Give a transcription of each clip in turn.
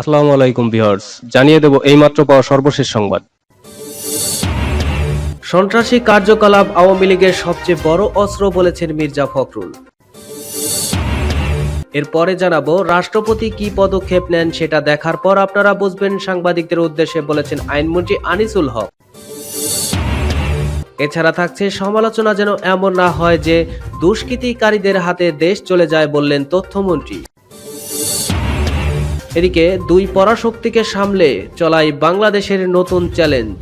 আসসালামু আলাইকুম ভিউয়ার্স, জানিয়ে দেব এইমাত্র পাওয়া সর্বশেষ সংবাদ। সন্ত্রাসী কার্যকলাপ আওয়ামী লীগের সবচেয়ে বড় অস্ত্র বলেছেন মির্জা ফখরুল। এরপরে জানাব, রাষ্ট্রপতি কি পদক্ষেপ নেন সেটা দেখার পর আপনারা বুঝবেন সাংবাদিকদের উদ্দেশ্যে বলেছেন আইনমন্ত্রী আনিসুল হক। এছাড়া থাকছে সমালোচনা যেন এমন না হয় যে দুষ্কৃতিকারীদের হাতে দেশ চলে যায় বললেন তথ্যমন্ত্রী। এদিকে দুই পরাশক্তিকে সামলে চলাই বাংলাদেশের নতুন চ্যালেঞ্জ।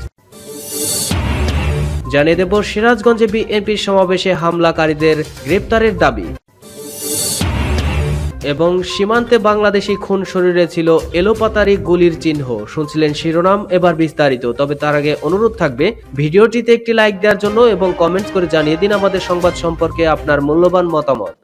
জানিয়ে দেব সিরাজগঞ্জে বিএনপির সমাবেশে হামলাকারীদের গ্রেপ্তারের দাবি। এবং সীমান্তে বাংলাদেশি খুন শরীরে ছিল এলোপাতারি গুলির চিহ্ন। শুনছিলেন শিরোনাম এবার বিস্তারিত, তবে তার আগে অনুরোধ থাকবে ভিডিওটিতে একটি লাইক দেওয়ার জন্য এবং কমেন্টস করে জানিয়ে দিন আমাদের সংবাদ সম্পর্কে আপনার মূল্যবান মতামত।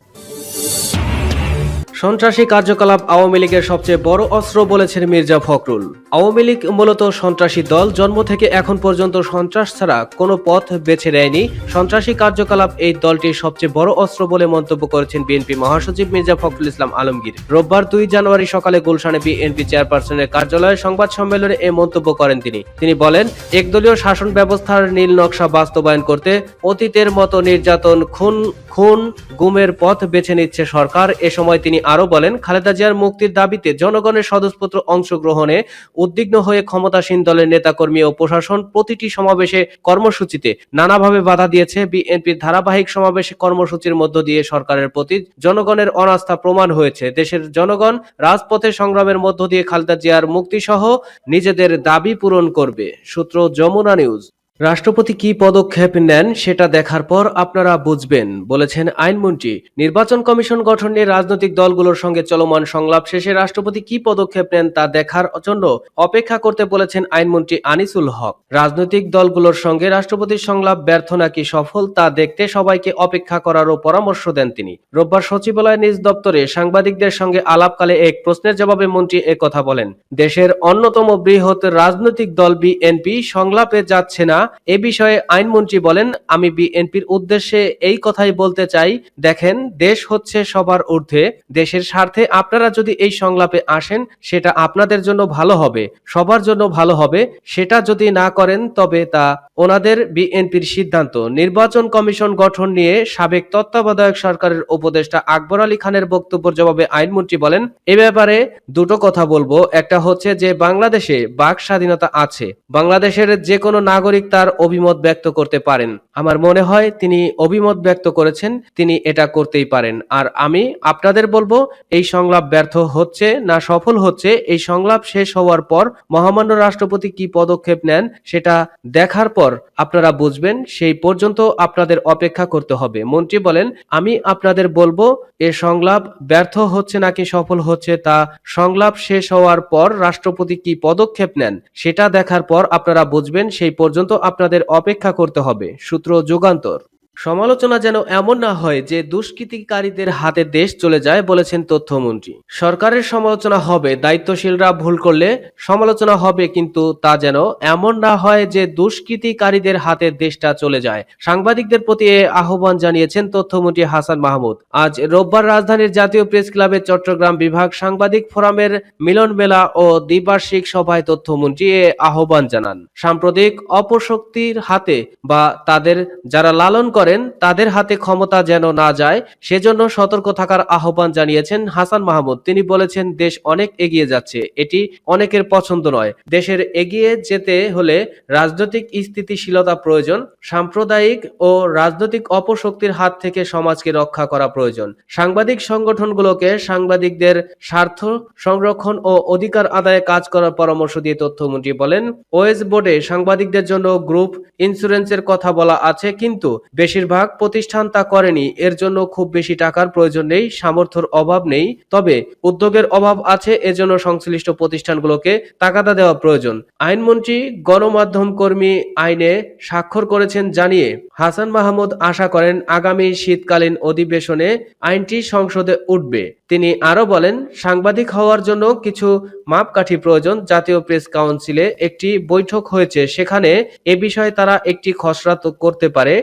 সন্ত্রাসী কার্যকলাপ আওয়ামী লীগের সবচেয়ে বড় অস্ত্র বলেছেন মির্জা ফখরুল। আওয়ামী লীগ মূলত সন্ত্রাসী দল জন্ম থেকে এখন পর্যন্ত সন্ত্রাস ছাড়া কোনো পথ বেছে নেয়নি। সন্ত্রাসী কার্যকলাপ এই দলটির সবচেয়ে বড় অস্ত্র বলে মন্তব্য করেছেন বিএনপি মহাসচিব মির্জা ফখরুল ইসলাম আলমগীর। রোববার দুই জানুয়ারি সকালে গুলশানে বিএনপি চেয়ারপারসনের কার্যালয়ে সংবাদ সম্মেলনে এ মন্তব্য করেন তিনি। তিনি বলেন, একদলীয় শাসন ব্যবস্থার নীল নকশা বাস্তবায়ন করতে অতীতের মতো নির্যাতন, খুন খুন, গুমের পথ বেছে নিচ্ছে সরকার। এ সময় তিনি আরও বলেন, খালেদা জিয়ার মুক্তির দাবিতে জনগণের স্বতঃস্ফূর্ত অংশগ্রহণে উদ্বিগ্ন হয়ে ক্ষমতাসীন দলের নেতাকর্মী ও প্রশাসন প্রতিটি সমাবেশে কর্মসূচিতে নানাভাবে বাধা দিয়েছে। বিএনপির ধারাবাহিক সমাবেশে কর্মসূচির মধ্য দিয়ে সরকারের প্রতি জনগণের অনাস্থা প্রমাণ হয়েছে। দেশের জনগণ রাজপথে সংগ্রামের মধ্য দিয়ে খালেদা জিয়ার মুক্তি সহ নিজেদের দাবি পূরণ করবে। সূত্র যমুনা নিউজ। রাষ্ট্রপতি কি পদক্ষেপ নেন সেটা দেখার পর আপনারা বুঝবেন, বলেছেন আইনমন্ত্রী। নির্বাচন কমিশন গঠন নিয়ে রাজনৈতিক দলগুলোর সঙ্গে চলমান সংলাপ শেষে রাষ্ট্রপতি কি পদক্ষেপ নেন তা দেখার জন্য অপেক্ষা করতে বলেছেন আইনমন্ত্রী আনিসুল হক। রাজনৈতিক দলগুলোর সঙ্গে রাষ্ট্রপতির সংলাপ ব্যর্থ নাকি সফল তা দেখতে সবাইকে অপেক্ষা করারও পরামর্শ দেন তিনি। রোববার সচিবালয় নিজ দপ্তরে সাংবাদিকদের সঙ্গে আলাপকালে এক প্রশ্নের জবাবে মন্ত্রী কথা বলেন, দেশের অন্যতম বৃহৎ রাজনৈতিক দল বিএনপি সংলাপে যাচ্ছে না এ বিষয়ে আইনমন্ত্রী বলেন, আমি বিএনপির উদ্দেশ্যে এই কথাই বলতে চাই, দেখেন, দেশ হচ্ছে সবার ঊর্ধ্বে, দেশের স্বার্থে আপনারা যদি এই সংলাপে আসেন, সেটা আপনাদের জন্য ভালো হবে, সবার জন্য ভালো হবে, সেটা যদি না করেন, তবে তা ওনাদের বিএনপির সিদ্ধান্ত। নির্বাচন কমিশন গঠন নিয়ে সাবেক তত্ত্বাবধায়ক সরকারের উপদেষ্টা আকবর আলী খানের বক্তব্যের জবাবে আইনমন্ত্রী বলেন, এ ব্যাপারে দুটো কথা বলব। একটা হচ্ছে যে বাংলাদেশে বাক স্বাধীনতা আছে। বাংলাদেশের যে কোনো নাগরিক তার অভিমত ব্যক্ত করতে পারেন। আমার মনে হয় তিনি অভিমত ব্যক্ত করেছেন, তিনি এটা করতেই পারেন। আর আমি আপনাদের বলব, এই সংলাপ ব্যর্থ হচ্ছে না সফল হচ্ছে, এই সংলাপ শেষ হওয়ার পর মহামান্য রাষ্ট্রপতি কি পদক্ষেপ নেন সেটা দেখার পর আপনারা বুঝবেন, সেই পর্যন্ত আপনাদের অপেক্ষা করতে হবে। মন্ত্রী বলেন, আমি আপনাদের বলব, এ সংলাপ ব্যর্থ হচ্ছে নাকি সফল হচ্ছে তা সংলাপ শেষ হওয়ার পর রাষ্ট্রপতি কি পদক্ষেপ নেন সেটা দেখার পর আপনারা বুঝবেন, সেই পর্যন্ত আপনাদের অপেক্ষা করতে হবে। সূত্র যুগান্তর। সমালোচনা যেন এমন না হয় যে দুষ্কৃতিকারীদের হাতে দেশ চলে যায় বলেছেন তথ্যমন্ত্রী। সরকারের সমালোচনা হবে, দায়িত্বশীলরা ভুল করলে সমালোচনা হবে, কিন্তু তা যেন এমন না হয় যে দুষ্কৃতিকারীদের হাতে দেশটা চলে যায়। সাংবাদিকদের প্রতি আহ্বান জানিয়েছেন তথ্যমন্ত্রী হাসান মাহমুদ। আজ রোববার রাজধানীর জাতীয় প্রেস ক্লাবের চট্টগ্রাম বিভাগ সাংবাদিক ফোরামের মিলন মেলা ও দ্বিবার্ষিক সভায় তথ্যমন্ত্রী এ আহ্বান জানান। সাম্প্রতিক অপশক্তির হাতে বা তাদের যারা লালন করেন তাদের হাতে ক্ষমতা যেন না যায়, সেজন্য সতর্ক থাকার আহ্বান জানিয়েছেন হাসান মাহমুদ। তিনি বলেছেন, দেশ অনেক এগিয়ে যাচ্ছে, এটি অনেকের পছন্দ নয়। দেশের এগিয়ে যেতে হলে রাজনৈতিক স্থিতিশীলতা প্রয়োজন, সাম্প্রদায়িক ও রাজনৈতিক অপশক্তির হাত থেকে সমাজকে রক্ষা করা প্রয়োজন। সাংবাদিক সংগঠনগুলোকে সাংবাদিকদের স্বার্থ সংরক্ষণ ও অধিকার আদায়ে কাজ করার পরামর্শ দিয়ে তথ্যমন্ত্রী বলেন ওয়েস বোর্ডে সাংবাদিকদের জন্য গ্রুপ ইন্স্যুরেন্সের কথা বলা আছে, কিন্তু বেশিরভাগ প্রতিষ্ঠান তা করেনি। এর জন্য খুব বেশি টাকার প্রয়োজন নেই, সামর্থ্যের অভাব নেই। তবে উদ্যোগের অভাব আছে, এজন্য সংশ্লিষ্ট প্রতিষ্ঠানগুলোকে তাগাদা দেওয়া প্রয়োজন। আইনমন্ত্রী, গণমাধ্যম কর্মী আইনে স্বাক্ষর করেছেন জানিয়ে হাসান মাহমুদ আশা করেন আগামী শীতকালীন অধিবেশনে আইনটি সংসদে উঠবে। তিনি আরও বলেন, সাংবাদিক হওয়ার জন্য কিছু মাপকাঠি প্রয়োজন। জাতীয় প্রেস কাউন্সিলে একটি বৈঠক হয়েছে। সেখানে এ বিষয়ে তারা একটি খসড়া করতে পারে।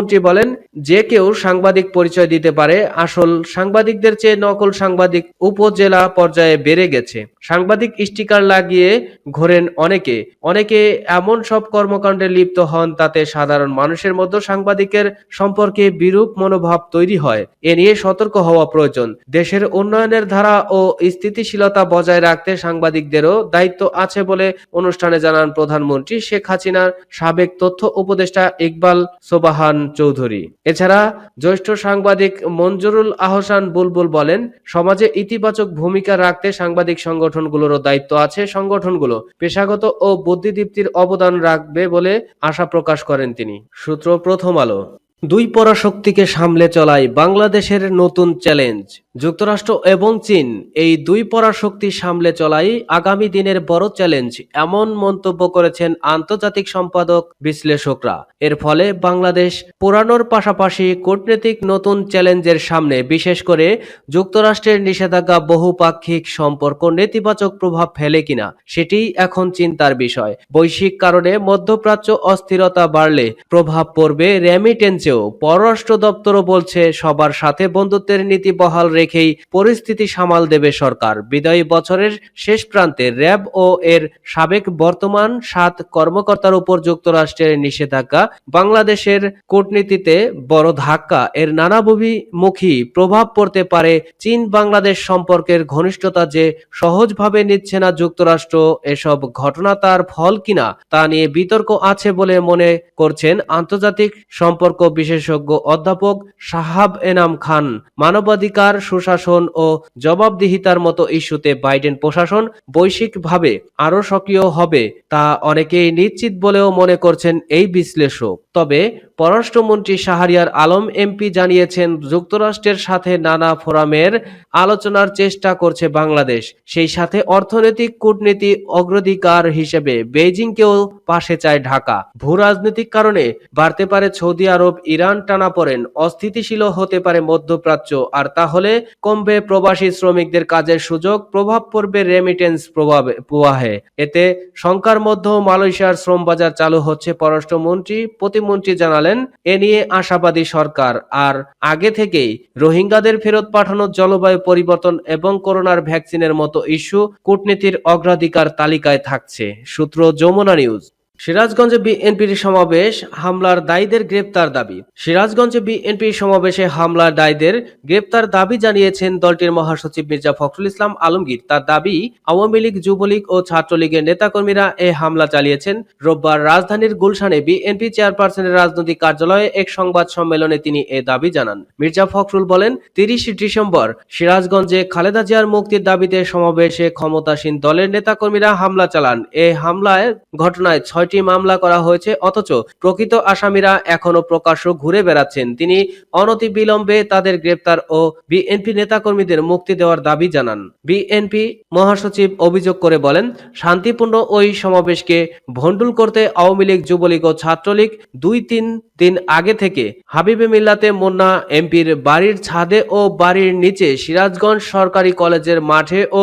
তথ্যমন্ত্রী বলেন, যে কেউ সাংবাদিক পরিচয় দিতে পারে, আসল সাংবাদিকদের চেয়ে নকল সাংবাদিক উপজেলা পর্যায়ে বেড়ে গেছে। সাংবাদিক স্টিকার লাগিয়ে ঘোরেন অনেকে। অনেকে এমন সব কর্মকাণ্ডে লিপ্ত হন তাতে সাধারণ মানুষের মধ্যে সাংবাদিকের সম্পর্কে বিরূপ মনোভাব তৈরি হয়। এ নিয়ে সতর্ক হওয়া প্রয়োজন। দেশের উন্নয়নের ধারা ও স্থিতিশীলতা বজায় রাখতে সাংবাদিকদেরও দায়িত্ব আছে বলে অনুষ্ঠানে জানান প্রধানমন্ত্রী শেখ হাসিনার সাবেক তথ্য উপদেষ্টা ইকবাল সোবাহান চৌধুরী। এছাড়া জ্যেষ্ঠ সাংবাদিক মঞ্জুরুল আহসান বুলবুল বলেন, সমাজে ইতিবাচক ভূমিকা রাখতে সাংবাদিক সংগঠনগুলোরও দায়িত্ব আছে, সংগঠনগুলো পেশাগত ও বুদ্ধিদীপ্তির অবদান রাখবে বলে আশা প্রকাশ করেন তিনি। সূত্র প্রথম আলো। দুই পরাশক্তিকে সামলে চলাই বাংলাদেশের নতুন চ্যালেঞ্জ। যুক্তরাষ্ট্র এবং চীন এই দুই পরাশক্তি সামলে চলাই আগামী দিনের বড় চ্যালেঞ্জ এমন মন্তব্য করেছেন আন্তর্জাতিক সম্পাদক বিশ্লেষকরা। এর ফলে বাংলাদেশ পুরানোর পাশাপাশি কূটনৈতিক নতুন চ্যালেঞ্জের সামনে, বিশেষ করে যুক্তরাষ্ট্রের নিষেধাজ্ঞা বহুপাক্ষিক সম্পর্ক নেতিবাচক প্রভাব ফেলে কিনা, সেটিই এখন চিন্তার বিষয়। বৈশ্বিক কারণে মধ্যপ্রাচ্য অস্থিরতা বাড়লে প্রভাব পড়বে রেমিটেন্সেও পররাষ্ট্র দপ্তরও বলছে সবার সাথে বন্ধুত্বের নীতি বহাল রেখেই পরিস্থিতি সামাল দেবে সরকার। বিদায়ী বছরের শেষ প্রান্তে র্যাব ও এর সাবেক বর্তমান সাত কর্মকর্তার উপর যুক্তরাষ্ট্রের নিষেধাজ্ঞা, বাংলাদেশের কূটনীতিতে বড় ধাক্কা। এর নানামুখী প্রভাব পড়তে পারে চীন বাংলাদেশ সম্পর্কের ঘনিষ্ঠতা যে সহজভাবে নিচ্ছে না যুক্তরাষ্ট্র, এসব ঘটনা তার ফল কিনা তা নিয়ে বিতর্ক আছে বলে মনে করছেন আন্তর্জাতিক সম্পর্ক বিশেষজ্ঞ অধ্যাপক সাহাব এনাম খান মানবাধিকার, সুশাসন ও জবাবদিহিতার মতো ইস্যুতে বাইডেন প্রশাসন বৈশ্বিকভাবে আরও সক্রিয় হবে তা অনেকেই নিশ্চিত বলেও মনে করছেন এই বিশ্লেষক। তবে পররাষ্ট্রমন্ত্রী শাহরিয়ার আলম এমপি জানিয়েছেন, যুক্তরাষ্ট্রের সাথে নানা ফোরামের আলোচনার চেষ্টা করছে বাংলাদেশ। সেই সাথে অর্থনৈতিক কূটনীতি অগ্রাধিকার হিসেবে বেইজিংকেও পাশে চায় ঢাকা। ভূ রাজনৈতিক কারণে বাড়তে পারে সৌদি আরব, ইরান টানা পড়েন অস্থিতিশীল হতে পারে মধ্যপ্রাচ্য। আর তাহলে কমবে প্রবাসী শ্রমিকদের কাজের সুযোগ, প্রভাব পড়বে রেমিটেন্স প্রভাবে প্রবাহে। এতে শঙ্কার মধ্যেও মালয়েশিয়ার শ্রম বাজার চালু হচ্ছে পররাষ্ট্রমন্ত্রী, প্রতিমন্ত্রী জানালেন এ নিয়ে আশাবাদী সরকার। আর আগে থেকেই রোহিঙ্গাদের ফেরত পাঠানো জলবায়ু পরিবর্তন এবং করোনার ভ্যাকসিনের মতো ইস্যু কূটনীতির অগ্রাধিকার তালিকায় থাকছে। সূত্র যমুনা নিউজ। সিরাজগঞ্জে বিএনপির সমাবেশ, হামলার দায়ীদের গ্রেপ্তার দাবি। সিরাজগঞ্জে বিএনপির সমাবেশে হামলার দায়ীদের গ্রেপ্তার দাবি জানিয়েছেন দলটির মহাসচিব মির্জা ফখরুল ইসলাম আলমগীর। তার দাবি, আওয়ামী লীগ, যুবলীগ ও ছাত্রলীগের নেতাকর্মীরা এ হামলা চালিয়েছেন। রোববার রাজধানীর গুলশানে বিএনপি চেয়ারপারসনের রাজনৈতিক কার্যালয়ে এক সংবাদ সম্মেলনে তিনি এ দাবি জানান। মির্জা ফখরুল বলেন, তিরিশ ডিসেম্বর সিরাজগঞ্জে খালেদা জিয়ার মুক্তির দাবিতে সমাবেশে ক্ষমতাসীন দলের নেতাকর্মীরা হামলা চালান। এ হামলায় ঘটনায় ছয়টি মামলা করা হয়েছে, অথচ প্রকৃত আসামিরা এখনও প্রকাশ্য ঘুরে বেড়াচ্ছেন। তিনি অনতিবিলম্বে তাদের গ্রেপ্তার ও বিএনপি নেতাকর্মীদের মুক্তি দেওয়ার দাবি জানান। বিএনপি মহাসচিব অভিযোগ করে বলেন, শান্তিপূর্ণ ওই সমাবেশকে ভণ্ডুল করতে আওয়ামী লীগ, যুবলীগ ও ছাত্রলীগ দুই তিন দিন আগে থেকে হাবিবে মিল্লাতে মুন্না এমপির বাড়ির ছাদে ও বাড়ির নিচে সিরাজগঞ্জ সরকারি কলেজের মাঠে ও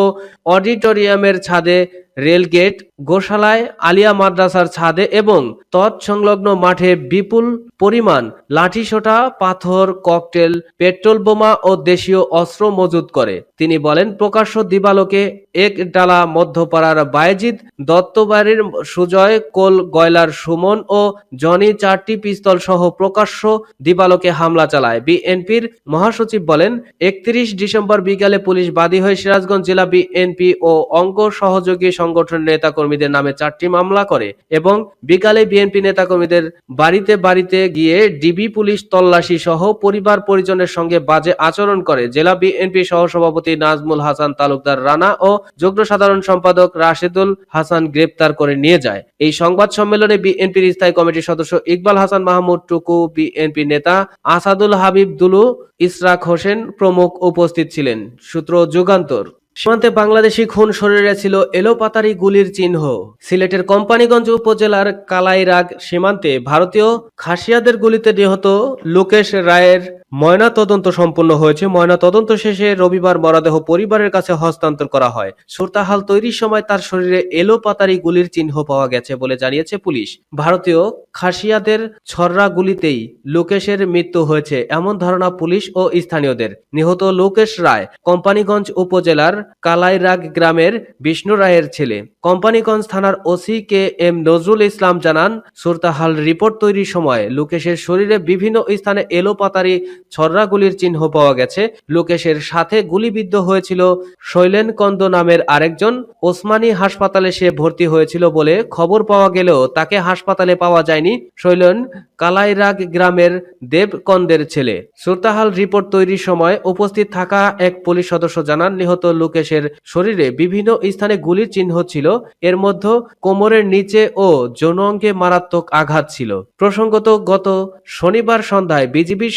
অডিটোরিয়ামের ছাদে রেলগেট গোশালায় আলিয়া মাদ্রাসার ছাদে এবং তৎসংলগ্ন মাঠে বিপুল পরিমাণ লাঠিসোঁটা পাথর, ককটেল, পেট্রোল বোমা ও দেশীয় অস্ত্র মজুত করে। তিনি বলেন, প্রকাশ্য দিবালোকে এক ডালা মধ্যপাড়ার বায়েজিদ, দত্তবাড়ির সুজয়, কোল গয়লার সুমন ও জনি চারটি পিস্তল সহ প্রকাশ্য দিবালোকে হামলা চালায়। বিএনপির মহাসচিব বলেন, একত্রিশ ডিসেম্বর বিকালে পুলিশ বাদী হয়ে সিরাজগঞ্জ জেলা বিএনপি ও অঙ্গ সহযোগী সংগঠনের নেতাকর্মীদের নামে চারটি মামলা করে এবং বিকালে বিএনপি নেতাকর্মীদের বাড়িতে বাড়িতে গিয়ে ডিবি পুলিশ তল্লাশি সহ পরিবার পরিজনের সঙ্গে বাজে আচরণ করে। জেলা বিএনপি সহসভাপতি নাজমুল হাসান, তালুকদার রানা ও যুগ্ম সাধারণ সম্পাদক রাশেদুল হাসান গ্রেপ্তার করে নিয়ে যায়। এই সংবাদ সম্মেলনে বিএনপির স্থায়ী কমিটির সদস্য ইকবাল হাসান মাহমুদ, টুকু বিএনপি নেতা আসাদুল হাবিব দুলু ইসরাক হোসেন প্রমুখ উপস্থিত ছিলেন। সূত্র যুগান্তর। সীমান্তে বাংলাদেশি খুন শরীরে ছিল এলোপাতারি গুলির চিহ্ন। সিলেটের কোম্পানিগঞ্জ উপজেলার কালাইরাগ সীমান্তে ভারতীয় খাসিয়াদের গুলিতে নিহত লোকেশ রায়ের ময়না তদন্ত সম্পন্ন হয়েছে। ময়না তদন্ত শেষে রবিবার মরদেহ পরিবারের কাছে হস্তান্তর করা হয়। সুরতাহাল তৈরির সময় তার শরীরে এলো পাতারি গুলির চিহ্ন পাওয়া গেছে বলে জানিয়েছে পুলিশ। ভারতীয় খাসিয়াদের ছররা গুলিতেই লোকেশের মৃত্যু হয়েছে, এমন ধারণা পুলিশ ও স্থানীয়দের। নিহত লোকেশ রায় কোম্পানিগঞ্জ উপজেলার কালাইরাগ গ্রামের বিষ্ণু রায়ের ছেলে। কোম্পানিগঞ্জ থানার OC K M Nazrul Islam জানান, সুরতাহাল রিপোর্ট তৈরির সময় লোকেশের শরীরে বিভিন্ন স্থানে এলো পাতারি ছররা গুলির চিহ্ন পাওয়া গেছে। লোকেশের সাথে গুলিবিদ্ধ হয়েছিল শৈলেন কন্দ নামের আরেকজন। ওসমানী হাসপাতালে সে ভর্তি হয়েছিল বলে খবর পাওয়া গেলেও তাকে হাসপাতালে পাওয়া যায়নি শৈলেন কালাইরাগ গ্রামের দেবকন্দের ছেলে। সুরতাহাল রিপোর্ট তৈরির সময় উপস্থিত থাকা এক পুলিশ সদস্য জানান, নিহত লোকেশের শরীরে বিভিন্ন স্থানে গুলির চিহ্ন ছিল। এর মধ্যে কোমরের নিচে ও যৌন অঙ্গে মারাত্মক আঘাত ছিল। প্রসঙ্গত গত শনিবার সন্ধ্যায় বিজিবির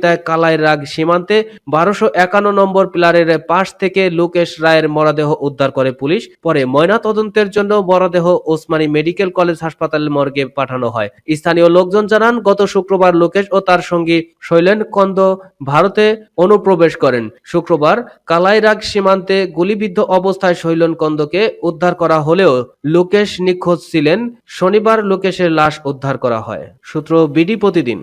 সহযোগিতায় কালাইরাগ সীমান্তে বারোশো একান্ন নম্বর পিলারের পাশ থেকে লোকেশ রায়ের মরদেহ উদ্ধার করে পুলিশ। পরে ময়না তদন্তের জন্য মরদেহ ওসমানী মেডিকেল কলেজ হাসপাতাল মর্গে পাঠানো হয়। স্থানীয় লোকজন জানান, গত শুক্রবার লোকেশ ও তার সঙ্গী শৈলেন কন্দ ভারতে অনুপ্রবেশ করেন। শুক্রবার কালাইরাগ সীমান্তে গুলিবিদ্ধ অবস্থায় শৈলন কন্দকে উদ্ধার করা হলেও লোকেশ নিখোঁজ ছিলেন। শনিবার লোকেশের লাশ উদ্ধার করা হয়। সূত্র বিডি প্রতিদিন।